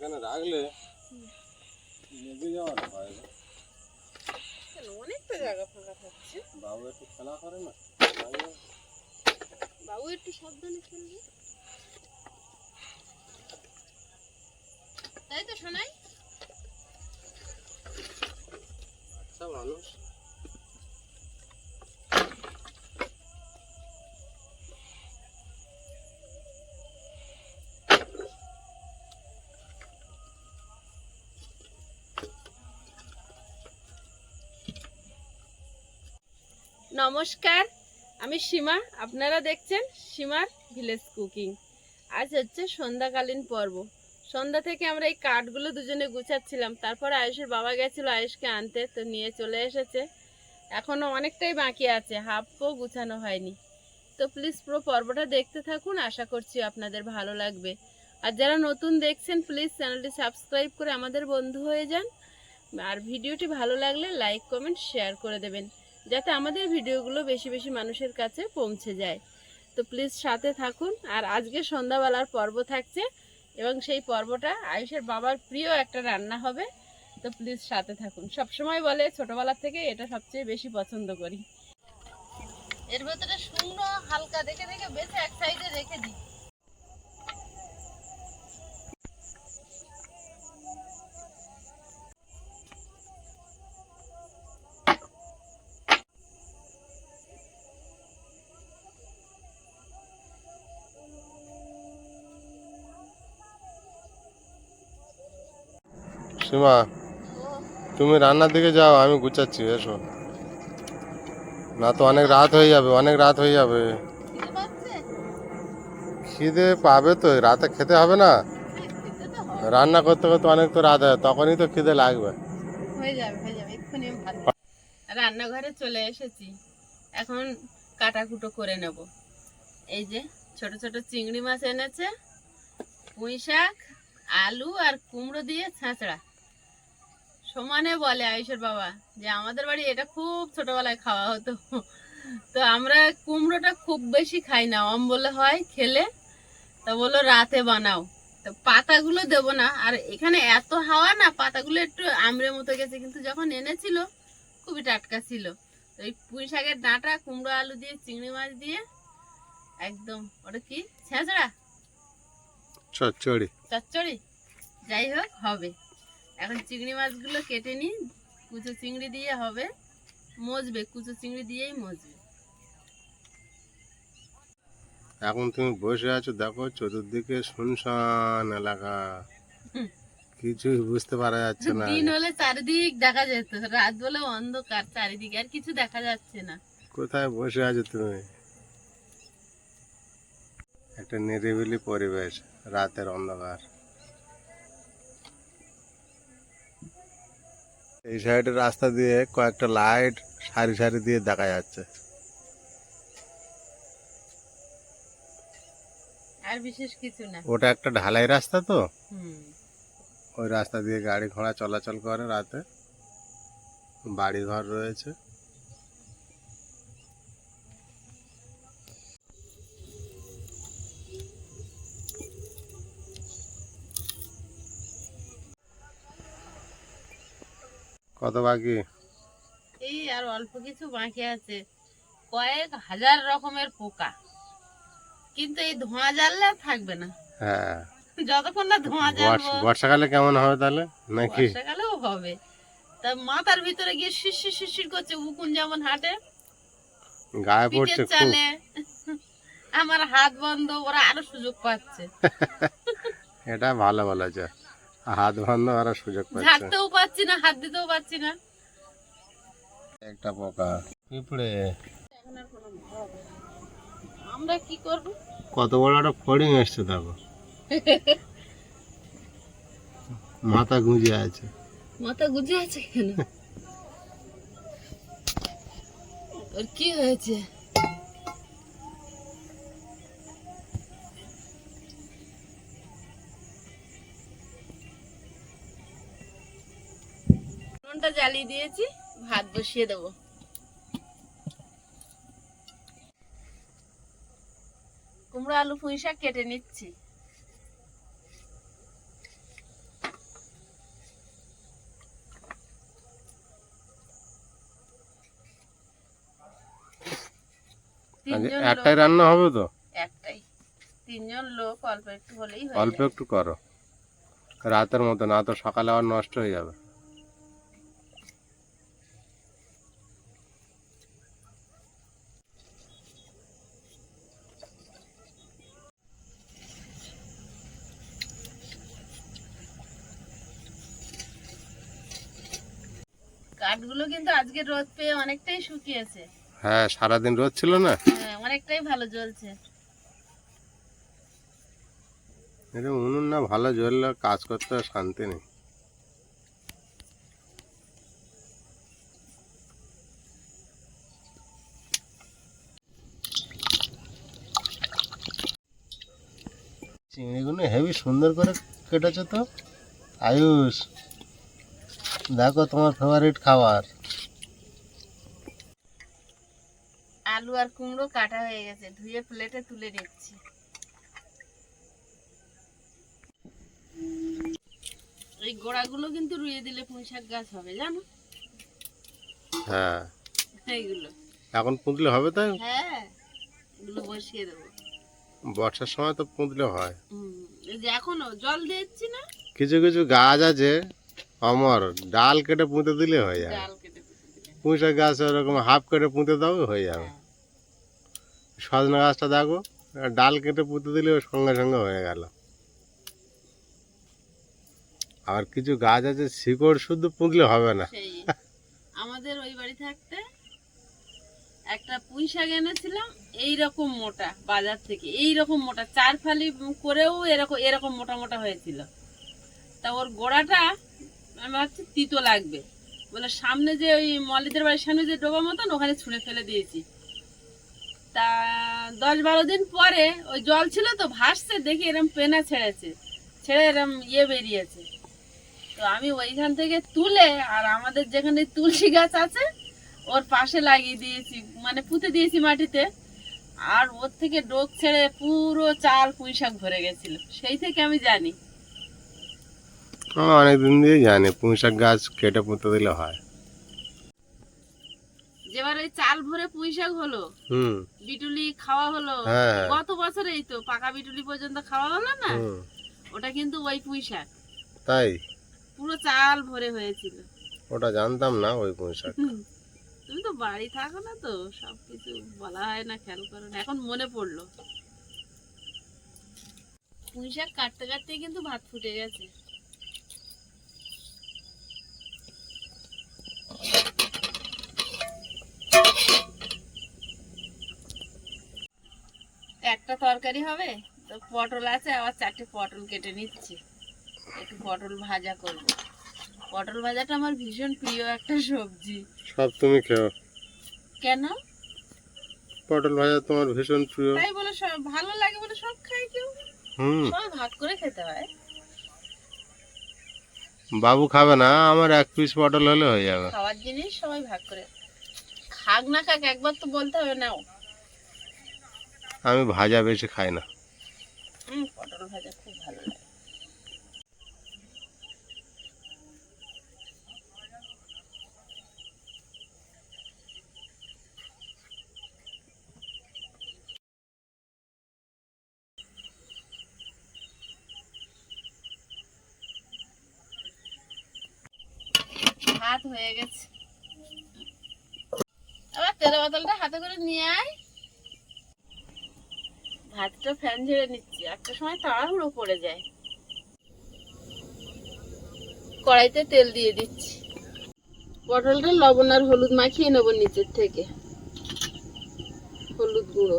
এখানে রাখলে লেগে যাওয়ার ভয় অনেকটা জায়গা ফাঁকা থাকছে। বাবু একটু খেলা করে না? বাবু একটু সাবধানে খেলবে। তাই তো শোনাই আচ্ছা মানুষ। নমস্কার, আমি সীমা। আপনারা দেখছেন সীমার ভিলেজ কুকিং। আজ হচ্ছে সন্ধ্যাকালীন পর্ব। সন্ধ্যা থেকে আমরা এই কাঠগুলো দুজনে গুছাচ্ছিলাম। তারপরে আয়ুষের বাবা গেছিল আয়ুষকে আনতে, তো নিয়ে চলে এসেছে। এখনও অনেকটাই বাকি আছে হাফও গুছানো হয়নি। তো প্লিজ পুরো পর্বটা দেখতে থাকুন, আশা করছি আপনাদের ভালো লাগবে। আর যারা নতুন দেখছেন, প্লিজ চ্যানেলটি সাবস্ক্রাইব করে আমাদের বন্ধু হয়ে যান। আর ভিডিওটি ভালো লাগলে লাইক, কমেন্ট, শেয়ার করে দেবেন। যাতে আমাদের ভিডিওগুলো বেশি বেশি মানুষের কাছে পৌঁছে যায়। তো প্লিজ সাথে থাকুন। আর আজকে সন্ধ্যাবেলার পর্ব থাকছে এবং সেই পর্বটা আয়ুষের বাবার প্রিয় একটা রান্না হবে। তো প্লিজ সাথে থাকুন। সব সময় বলে ছোটবেলার থেকে এটা সবচেয়ে বেশি পছন্দ করি। এর ভেতরে শূন্য হালকা দেখে দেখে বেছে এক সাইডে রেখে দিই। সীমা, তুমি রান্নার দিকে যাও, আমি গুছাচ্ছি, এসো। না তো অনেক রাত হয়ে যাবে, অনেক রাত হয়ে যাবে। খিদে পাবে তো, রাতে খেতে হবে না। রান্না করতে করতে অনেক তো রাত হয়, তখনই তো খিদে লাগবে। হয়ে যাবে রান্নাঘরে চলে এসেছি, এখন কাটাকুটো করে নেব। এই যে, ছোট ছোট চিংড়ি মাছ এনেছে, পুঁই শাক, আলু আর কুমড়ো দিয়ে ছাঁচড়া। সমানে বলে আয়ুষের বাবা যে আমাদের বাড়ি এটা খুব ছোটবেলায় খাওয়া হতো। তো আমরা কুমড়োটা খুব বেশি খাই না অম বলে হয় খেলে। তা বলল রাতে বানাও। তো পাতাগুলো দেবো না। আর এখানে এত হাওয়া না পাতাগুলো একটু আমড়ে মতো গেছে। কিন্তু যখন এনেছিল খুবই টাটকা ছিল। তো ওই পুঁই শাকের ডাঁটা কুমড়ো আলু দিয়ে চিংড়ি মাছ দিয়ে একদম ওটা কি? ছেঁচড়া? চচ্চড়ি। চচ্চড়ি? যাই হোক হবে। এখন চিংড়ি মাছগুলো কেটে নিই কুচো চিংড়ি দিয়ে হবে মজবে কুচো চিংড়ি দিয়েই মজবে। এখন তুমি বসে আছো দেখো চতুর্দিকে শুনশান এলাকা। কিছুই বুঝতে পারা যাচ্ছে না। দিন হলে চারিদিক দেখা যেত রাত বলে অন্ধকার চারিদিকে আর কিছু দেখা যাচ্ছে না। কোথায় বসে আছো তুমি? একটা নিরিবিলি পরিবেশ রাতের অন্ধকার। এই সাইডের রাস্তা দিয়ে কয়েকটা লাইট সারি সারি দিয়ে দেখা যাচ্ছে। আর বিশেষ কিছু না। ওটা একটা ঢালাই রাস্তা তো। ওই রাস্তা দিয়ে গাড়ি ঘোড়া চলাচল করে রাতে। বাড়ি ঘর রয়েছে। কত বাকি? এই আর অল্প কিছু বাকি আছে। কয়েক হাজার রকমের পোকা। কিন্তু এই ধোঁয়া জ্বাললে থাকবে না। হ্যাঁ। যতক্ষণ না ধোঁয়া জ্বালবো। বর্ষাকালে কেমন হবে তাহলে? নাকি? বর্ষাকালেও হবে। তা মাথার ভিতরে গিয়ে শিরশির শিরশির করছে উকুন যেমন হাঁটে। গায়ে পড়ছে চালে। আমার হাত বন্ধ ওরা আরও সুযোগ পাচ্ছে। এটা ভালো বলেছে। হাত বন্ধ করার সুযোগ পাচ্ছে। ঝাড়তেও পাচ্ছি না হাত দিতেও পাচ্ছি না। একটা পোকা। পিঁপড়ে। আর। আমরা কি করব? কত বড় একটা ফড়িং এসছে দেখো। মাথা গুঁজে আছে। মাথা গুজে আছে কেন? ওর কি হয়েছে? চুলাটা জ্বালিয়ে দিয়েছি ভাত বসিয়ে দেব। কুমড়ো আলু পুঁই শাক কেটে নিচ্ছি। একটাই রান্না হবে তো? একটাই। তিনজন লোক অল্প একটু হলেই অল্প একটু করো। রাতের মতো না তো সকালে আবার নষ্ট হয়ে যাবে। কাঠগুলো কিন্তু আজকে রোদ পেয়ে অনেকটাই শুকিয়েছে। হ্যাঁ সারাদিন রোদ ছিল না? হ্যাঁ অনেকটাই ভালো জ্বলছে। এটা উনুন না ভালো জ্বললে কাজ করতে শান্তি নেই। চিংড়িগুলো হেভি সুন্দর করে কেটেছো তো। আয়ুষ। দেখো তোমার ফেভারিট খাবার। আলু আর কুমড়ো কাটা হয়ে গেছে ধুয়ে প্লেটে তুলে নিচ্ছি। এই গোড়াগুলো কিন্তু রুইয়ে দিলে পুঁই শাক গাছ হবে জানো? হ্যাঁ। এইগুলো। এখন পুঁতলে হবে তাই? হ্যাঁ এগুলো বসিয়ে দেবো। বর্ষার সময় তো পুঁতলে হয়। হুম, এই যে এখনও জল দিচ্ছি না। কিছু কিছু গাছ আছে অমর ডাল কেটে পুঁতে দিলে হয়ে যাবে। পুঁইশাক গাছ ওরকম হাফ কেটে পুঁতে দাও হয়ে যাবে। হ্যাঁ। সজনা গাছটা দেখো ডাল কেটে পুঁতে দিলে সঙ্গে সঙ্গে হয়ে গেল। আর কিছু গাছ আছে শিকড় শুধু পুঁতলে হবে না। আমাদের ওই বাড়ি থাকতে একটা পুঁই শাক এনেছিলাম এই রকম মোটা বাজার থেকে এই রকম মোটা চার ফালি করেও এরকম এরকম মোটা মোটা হয়েছিল। তা ওর গোড়াটা আমি ভাবছি তিতো লাগবে। বলে সামনে যে ওই মলিদের বাড়ির সামনে যে ডোবা মতন, ওখানে ছুঁড়ে ফেলে দিয়েছি। তা দশ বারো দিন পরে ওই জল ছিল তো, ভাসছে, দেখি এরম পেনা ছেড়েছে। ছেড়ে এরম ইয়ে বেরিয়েছে। তো আমি ওইখান থেকে তুলে আর আমাদের যেখানে তুলসী গাছ আছে, ওর পাশে লাগিয়ে দিয়েছি মানে পুঁতে দিয়েছি মাটিতে। আর ওর থেকে ডোক ছেড়ে পুরো চাল পুঁই শাক ভরে গেছিল। সেই থেকে আমি জানি। আমি অনেকদিন দিয়ে জানি পুঁইশাক গাছ কেটে পুঁতে দিলে হয়। যেবার ওই চাল ভরে পুঁই শাক হলো হুম। বিটুলি খাওয়া হলো হ্যাঁ। গত বছরেই তো পাকা বিটুলি পর্যন্ত খাওয়া হলো না? ওটা কিন্তু ওই পুঁই শাক। তাই? পুরো চাল ভরে হয়েছিল। ওটা জানতাম না ওই পুঁইশাক তুমি তো বাড়ি থাকো না তো সবকিছু বলা হয় না খেয়াল করো না এখন মনে পড়ল। পুঁই শাক কাটতে কাটতে কিন্তু ভাত ফুটে গেছে। একটা তরকারি হবে তো পটল আছে আবার চারটে পটল কেটে নিচ্ছি। একটু পটল ভাজা করব। পটল ভাজাটা আমার ভীষণ প্রিয় একটা সবজি। সব তুমি খেও। কেন? পটল ভাজা তোমার ভীষণ প্রিয়। তাই বলে সব ভালো লাগে বলে সব খাই কেউ? হুম। সবাই ভাগ করে খেতে হয়। বাবু খাবে না আমার এক পিস পটল হলে হয়ে যাবে। খাওয়ার জিনিস সবাই ভাগ করে। খাক না খাক একবার তো বলতে হবে নাও। আমি ভাজা বেশি খাই না। লাগে। ভাত হয়ে গেছে। আবার তেল বোতলটা হাতে করে নিয়ে আয়। ভাতটা ফ্যান ঝেড়ে নিচ্ছি। একটা সময় তাড়াহুড়ো পড়ে যায়। কড়াইতে তেল দিয়ে দিচ্ছি। পটলটা লবণ আর হলুদ মাখিয়ে নেব নিচের থেকে। হলুদ গুঁড়ো।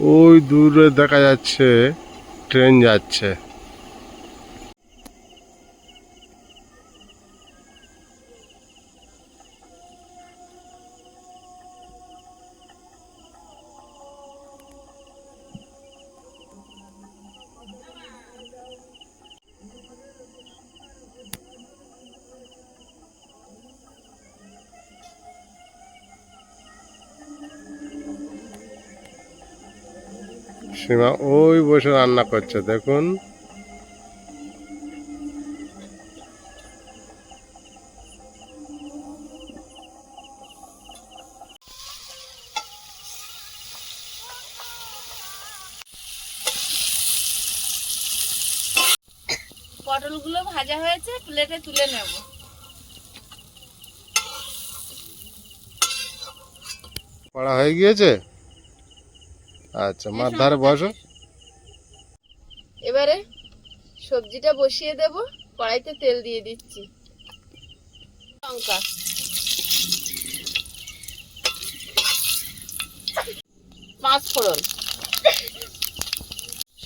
ওই দূরে দেখা যাচ্ছে ট্রেন যাচ্ছে। সীমা ওই বসে রান্না করছে দেখুন। পটলগুলো ভাজা হয়েছে প্লেটে তুলে নেব। পড়া হয়ে গিয়েছে? আচ্ছা মার ধারে বসো। এবারে সবজিটা বসিয়ে দেব কড়াইতে তেল দিয়ে দিচ্ছি। লঙ্কা। পাঁচ ফোড়ন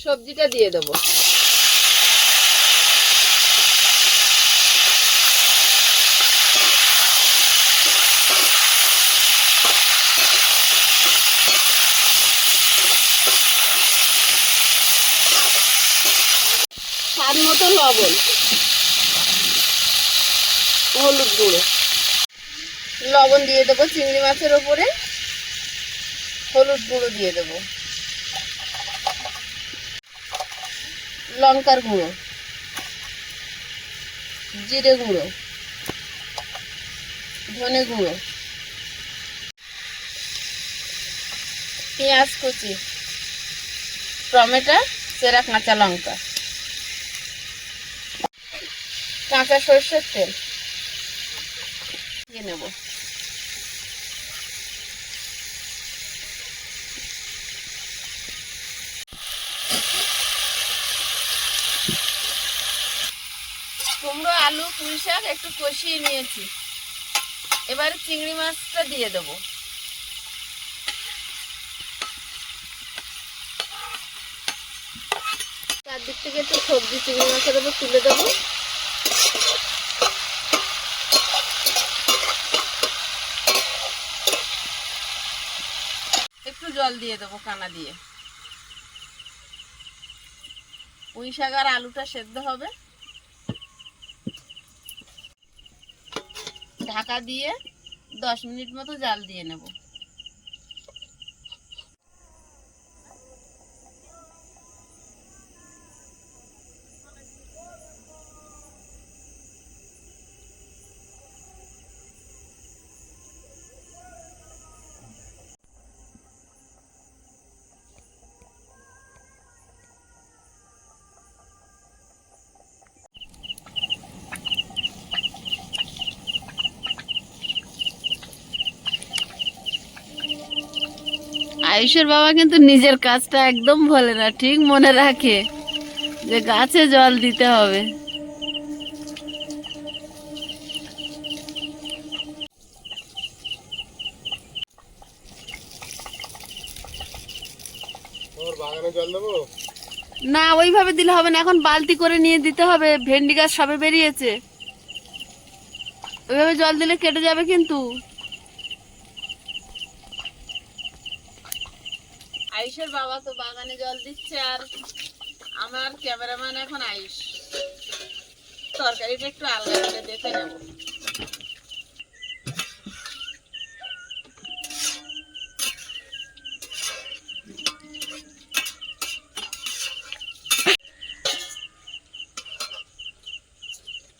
সবজিটা দিয়ে দেবো। স্বাদ মতো লবণ। হলুদ গুঁড়ো। লবণ দিয়ে দেবো চিংড়ি মাছের ওপরে। হলুদ গুঁড়ো দিয়ে দেবো। লঙ্কার গুঁড়ো। জিরে গুঁড়ো। ধনে গুঁড়ো। পেঁয়াজ কুচি। টমেটো চেরা কাঁচা লঙ্কা। কাঁচা সর্ষের তেল। দিয়ে নেব। কুমড়ো, আলু, পুঁই শাক একটু কষিয়ে নিয়েছি। এবারে চিংড়ি মাছটা দিয়ে দেবো। চারদিক থেকে একটু সবজি, চিংড়ি মাছের উপর তুলে দেবো। একটু জল দিয়ে দেবো কানা দিয়ে। পুঁই শাক আর আলুটা সেদ্ধ হবে। ঢাকা দিয়ে দশ মিনিট মতো জাল দিয়ে নেব। আয়ুষের বাবা কিন্তু নিজের কাজটা একদম ভোলে না ঠিক মনে রাখে যে গাছে জল দিতে হবে। না ওইভাবে দিলে হবে না এখন বালতি করে নিয়ে দিতে হবে ভেন্ডি গাছ সবে বেরিয়েছে। ওইভাবে জল দিলে কেটে যাবে কিন্তু। আয়ুষের বাবা তো বাগানে জল দিচ্ছে আর আমার ক্যামেরাম্যান এখন আয়ুষ তরকারিটা একটু আলাদা করে দেখে নেব।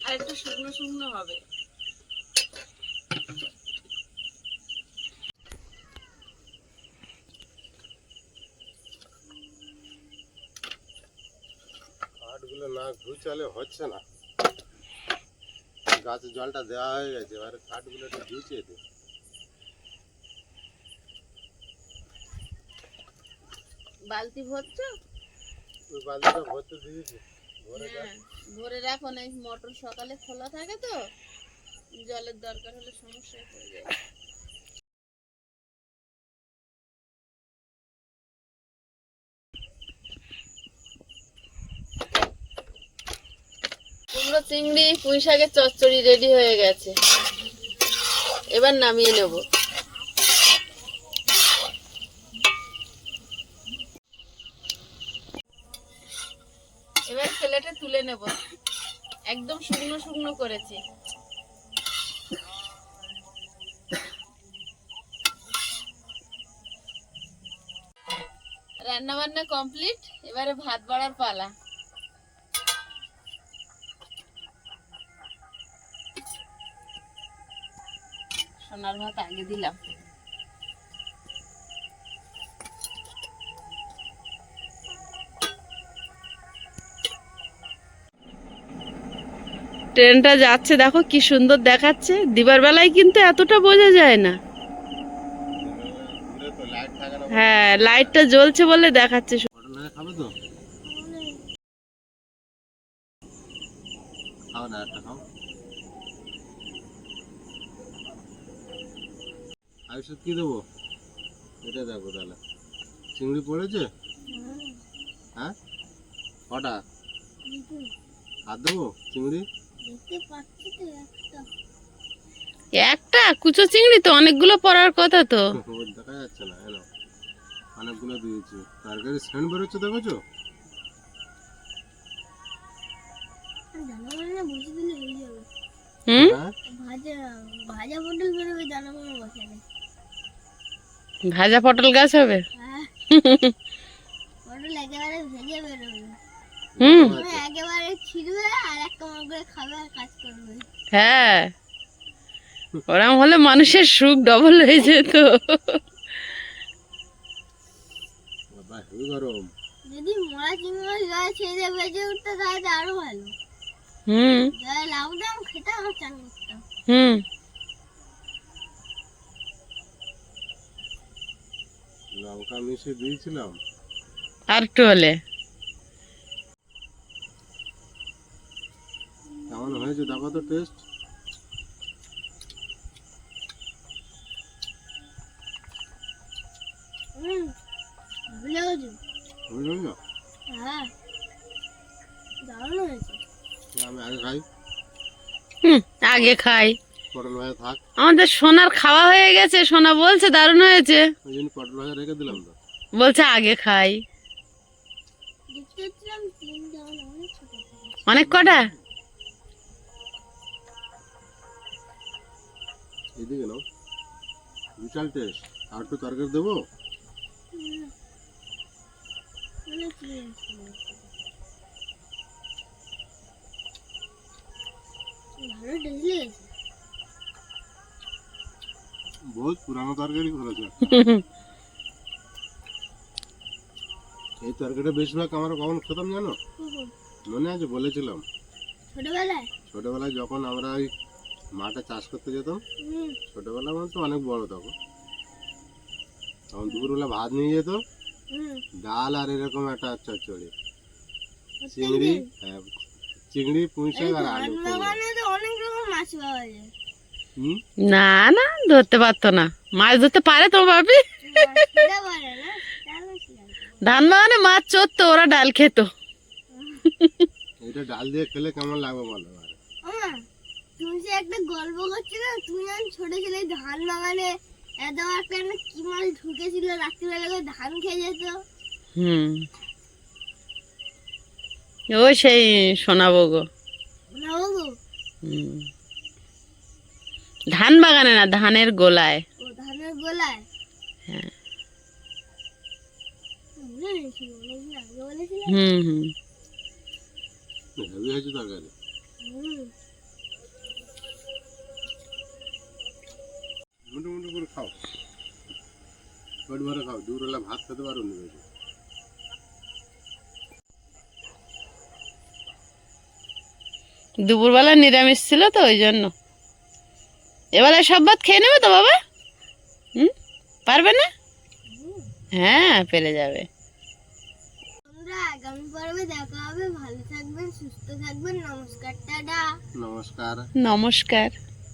আর একটু শুকনো শুকনো হবে কাঠগুলো না ঘুচালে হচ্ছে না। গাছে জলটা দেওয়া হয়ে গেছে এবারে কাঠগুলো একটু ঘুচিয়ে দিই। বালতি ভরছো? ওই বালতিটা ভরতে দিয়েছি ভরে হ্যাঁ ভরে রাখো না মোটর সকালে খোলা থাকে তো। জলের দরকার হলে সমস্যা হয়ে যায় কুমড়ো চিংড়ি, পুঁই শাকের চচ্চড়ি রেডি হয়ে গেছে। এবার নামিয়ে নেব। এবার প্লেটে তুলে নেব। একদম শুকনো শুকনো করেছি। রান্না বান্না কমপ্লিট। এবারে ভাত বাড়ার পালা। সোনার ভাত আগে দিলাম। ট্রেনটা যাচ্ছে দেখো কি সুন্দর দেখাচ্ছে। দিবার বেলায় কিন্তু এতটা বোঝা যায় না। হ্যাঁ লাইটটা জ্বলছে বলে দেখাচ্ছে পটল ভাজা খাবে তো খাও না একটা খাও আয়ুষের কি দেবো? এটা দেখো তাহলে। চিংড়ি পড়েছে? হ্যাঁ? কটা? আর দেবো চিংড়ি? একটা? কুচো চিংড়ি তো অনেকগুলো পড়ার কথা তো। দেখা যাচ্ছে না এলো। অনেকগুলো দিয়েছি। তরকারি সেন্ট বেরোচ্ছে দেখেছ? হুম? হ্যাঁ? ভাজা পটল বেরোবে জানা খাবে আর কাজ করবে। হ্যাঁ। ওরম হলে মানুষের সুখ ডবল হয়ে যেত। গরম। যদি মরা চিংড়ি ছেড়ে উঠতো তাহলে আরও ভালো। হুম। লাউডাম খেতে আমার চান করতাম হুম। লঙ্কা মিশিয়ে দিয়েছিলাম। আর একটু হলে। কেমন হয়েছে? দেখো তো টেস্ট হ্যাঁ আমি আগে খাই। হুম আগে খাই। পটল ভাজা থাক। আমাদের সোনার খাওয়া হয়ে গেছে সোনা বলছে দারুণ হয়েছে। ওই জন্য পটল ভাজা রেখে দিলাম তো। বলছে আগে খাই। অনেক কটা? এদিকে নাও। বিশাল টেস্ট আর একটু তরকারি দেবো। ভালো লেগেছে। বহুত পুরানো তরকারি করেছে। এই তরকারিটা বেশিরভাগ আমরা কখন খেতাম জানো? মনে আছে বলেছিলাম। ছোটবেলায়? ছোটবেলায় যখন আমরা ওই মাঠে চাষ করতে যেতাম ছোটবেলা মানে তো অনেক বড় তখন। তখন দুপুরবেলা ভাত নিয়ে যেত ডাল আর এরকম একটা চচ্চড়ি। চিংড়ি হ্যাঁ, চিংড়ি পুঁই শাক আর আলু। অনেক রকম মাছ পাওয়া যায়। না না ধরতে পারতো না। মাছ ধরতে পারে না বেশি জানি। ধান বাগানে মাছ চড়তো ওরা ডাল খেত। এটা ডাল দিয়ে খেলে কেমন লাগবে বলো? তুমি যে একটা গল্প করছিলে তুমি যখন ছোট ছিলে ধান বাগানে এত একটা না কি মাছ ঢুকেছিল রাত্রিবেলা করে ধান খেয়ে যেত। হুম। ওই সেই শোনাবো গো না বাবু হুম। ধান বাগানে না ধানের গোলায়? ধানের গোলায়? হ্যাঁ। হুম হুম। করে খাও। পেট ভরে খাও দুপুরবেলা ভাত খেতে পারো নি দুপুরবেলা নিরামিষ ছিল তো ওই জন্য। এবারে সব ভাত খেয়ে নেবে তো বাবা? হুম? পারবে না? হ্যাঁ পেরে যাবে। আগামী পর্বে দেখা হবে। ভালো থাকবেন সুস্থ থাকবেন। নমস্কার টাটা। নমস্কার। নমস্কার।